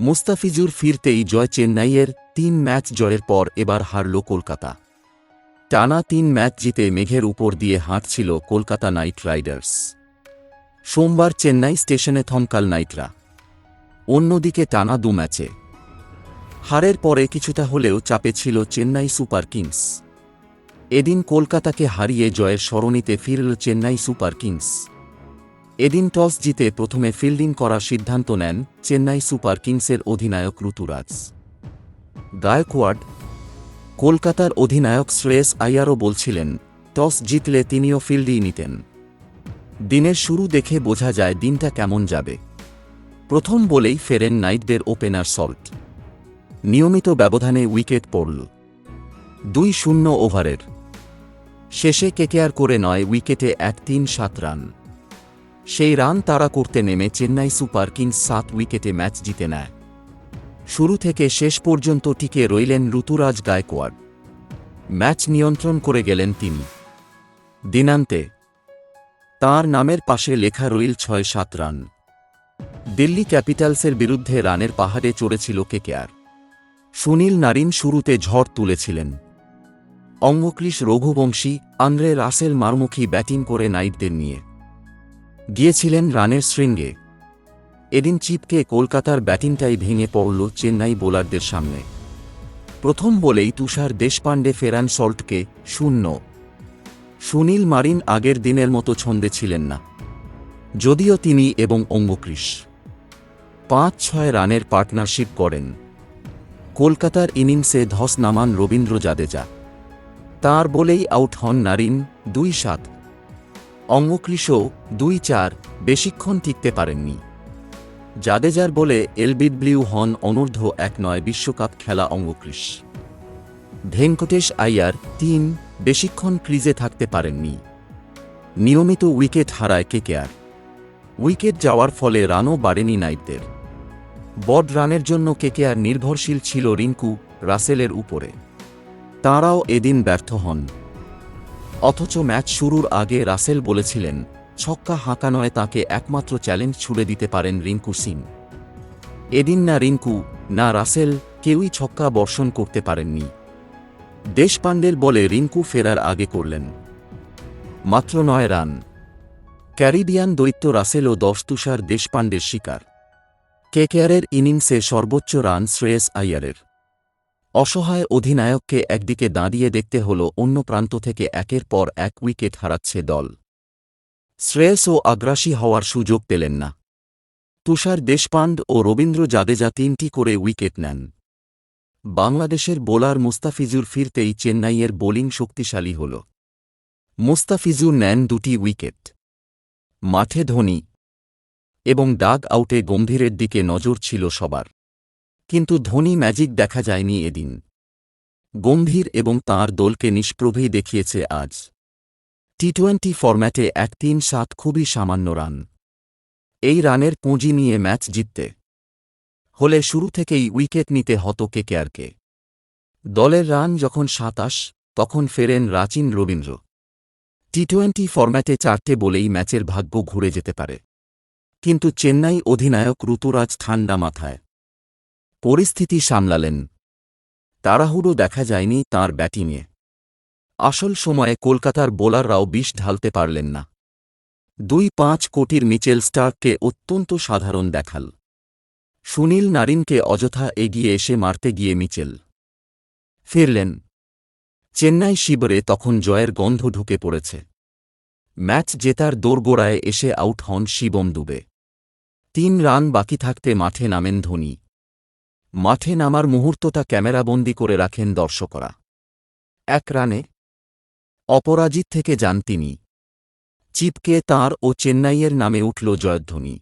মুস্তাফিজুর ফিরতেই জয় চেন্নাইয়ের তিন ম্যাচ জয়ের পর এবার হারল কলকাতা। টানা তিন ম্যাচ জিতে মেঘের উপর দিয়ে হাঁটছিল কলকাতা নাইট রাইডার্স। সোমবার চেন্নাই স্টেশনে থমকাল নাইটরা। অন্যদিকে টানা দু ম্যাচে। হারের পরে কিছুটা হলেও চাপে ছিল চেন্নাই সুপার কিংস। এদিন কলকাতাকে হারিয়ে জয়ের সরণিতে ফিরল চেন্নাই সুপার কিংস। এদিন টস জিতে প্রথমে ফিল্ডিং করার সিদ্ধান্ত নেন চেন্নাই সুপার কিংসের অধিনায়ক ঋতুরাজ। গায়কওয়াড, কলকাতার অধিনায়ক শ্রেয়স আইয়ারও বলছিলেন, টস জিতলে তিনিও ফিল্ডই নিতেন। দিনের শুরু দেখে বোঝা যায় দিনটা কেমন যাবে। প্রথম বলেই ফেরেন নাইটদের ওপেনার সল্ট। নিয়মিত ব্যবধানে উইকেট পড়ল। দুই শূন্য ওভারের। শেষে কেকেআর করে নয় উইকেটে এক তিন সাত রান। সেই রান তাড়া করতে নেমে চেন্নাই সুপার কিংস সাত উইকেটে ম্যাচ জিতে নেয়। শুরু থেকে শেষ পর্যন্ত টিকে রইলেন ঋতুরাজ গায়কোয়াড়। ম্যাচ নিয়ন্ত্রণ করে গেলেন তিনি। দিনান্তে, তাঁর নামের পাশে লেখা রইল ছয় সাত রান। দিল্লি ক্যাপিটালসের বিরুদ্ধে রানের পাহাড়ে চড়েছিল কেকেআর। সুনীল নারিন শুরুতে ঝড় তুলেছিলেন। অঙ্গক্লিশ রঘুবংশী, আন্দ্রে রাসেল মারমুখী ব্যাটিং করে নাইটদের নিয়ে। গিয়েছিলেন রানের শৃঙ্গে। এদিন চিপকে কলকাতার ব্যাটিংটাই ভেঙে পড়ল চেন্নাই বোলারদের সামনে। প্রথম বলেই তুষার দেশপাণ্ডে ফেরান সল্টকে শূন্য। সুনীল মারিন আগের দিনের মতো ছন্দে ছিলেন না। যদিও তিনি এবং অঙ্গক্রিস পাঁচ ছয় রানের পার্টনারশিপ করেন। কলকাতার ইনিংসে ধস নামান রবীন্দ্র জাদেজা। তার বলেই আউট হন নারিন দুই সাত অঙ্গক্রিসও দুই চার বেশিক্ষণ টিকতে পারেননি। জাদেজার বলে এলবিডব্লিউ হন অনূর্ধ্ব এক নয় বিশ্বকাপ খেলা অঙ্গক্রিস ভেঙ্কটেশ আইয়ার তিন বেশিক্ষণ ক্রিজে থাকতে পারেননি। নিয়মিত উইকেট হারায় কেকেআর। উইকেট যাওয়ার ফলে রানও বাড়েনি নাইটদের। বড রানের জন্য কেকেআর নির্ভরশীল ছিল রিঙ্কু রাসেলের উপরে। তাঁরাও এদিন ব্যর্থ হন। অথচ ম্যাচ শুরুর আগে রাসেল বলেছিলেন, ছক্কা হাঁকা নয় তাকে একমাত্র চ্যালেঞ্জ ছুড়ে দিতে পারেন রিঙ্কু সিং। এদিন না রিঙ্কু, না রাসেল, কেউই ছক্কা বর্ষণ করতে পারেননি। দেশপাণ্ডের বলে রিঙ্কু ফেরার আগে করলেন। মাত্র নয় রান। ক্যারিবিয়ান দৈত্য রাসেল ও দশ তুষার দেশপাণ্ডের শিকার। কেকেআরের ইনিংসে সর্বোচ্চ রান শ্রেয়স আইয়ারের অসহায় অধিনায়ককে একদিকে দাঁড়িয়ে দেখতে হল অন্য প্রান্ত থেকে একের পর এক উইকেট হারাচ্ছে দল। শ্রেয়স ও আগ্রাসী হওয়ার সুযোগ পেলেন না। তুষার দেশপাণ্ড ও রবীন্দ্র জাদেজা তিনটি করে উইকেট নেন। বাংলাদেশের বোলার মুস্তাফিজুর ফিরতেই চেন্নাইয়ের বোলিং শক্তিশালী হল। মুস্তাফিজুর নেন দুটি উইকেট। মাঠে ধোনি এবং ডাগ আউটে গম্ভীরের দিকে নজর ছিল সবার। কিন্তু ধোনি ম্যাজিক দেখা যায়নি এদিন। গম্ভীর এবং তাঁর দলকে নিষ্প্রভেই দেখিয়েছে আজ। টি টোয়েন্টি ফরম্যাটে এক তিন সাত খুবই সামান্য রান। এই রানের পুঁজি নিয়ে ম্যাচ জিততে হলে শুরু থেকেই উইকেট নিতে হতো কেকেআরকে। দলের রান যখন সাতাশ, তখন ফেরেন রাচিন রবীন্দ্র। টি টোয়েন্টি ফরম্যাটে চারটে বলেই ম্যাচের ভাগ্য ঘুরে যেতে পারে। কিন্তু চেন্নাই অধিনায়ক ঋতুরাজ ঠান্ডা মাথায়। পরিস্থিতি সামলালেন। তাড়াহুড়ো দেখা যায়নি তাঁর ব্যাটিংয়ে। আসল সময়ে কলকাতার বোলাররাও বিষ ঢালতে পারলেন না। দুই পাঁচ কোটির মিচেল স্টার্ককে অত্যন্ত সাধারণ দেখাল। সুনীল নারিনকে অযথা এগিয়ে এসে মারতে গিয়ে মিচেল। ফিরলেন। চেন্নাই শিবরে তখন জয়ের গন্ধ ঢুকে পড়েছে। ম্যাচ জেতার দোরগোড়ায় এসে আউট হন শিবম দুবে। তিন রান বাকি থাকতে মাঠে নামেন ধোনি। মাঠে নামার মুহূর্তটা ক্যামেরাবন্দি করে রাখেন দর্শকরা। এক রানে অপরাজিত থেকে যান তিনি। চিপকে তাঁর ও চেন্নাইয়ের নামে উঠল জয়ধ্বনি।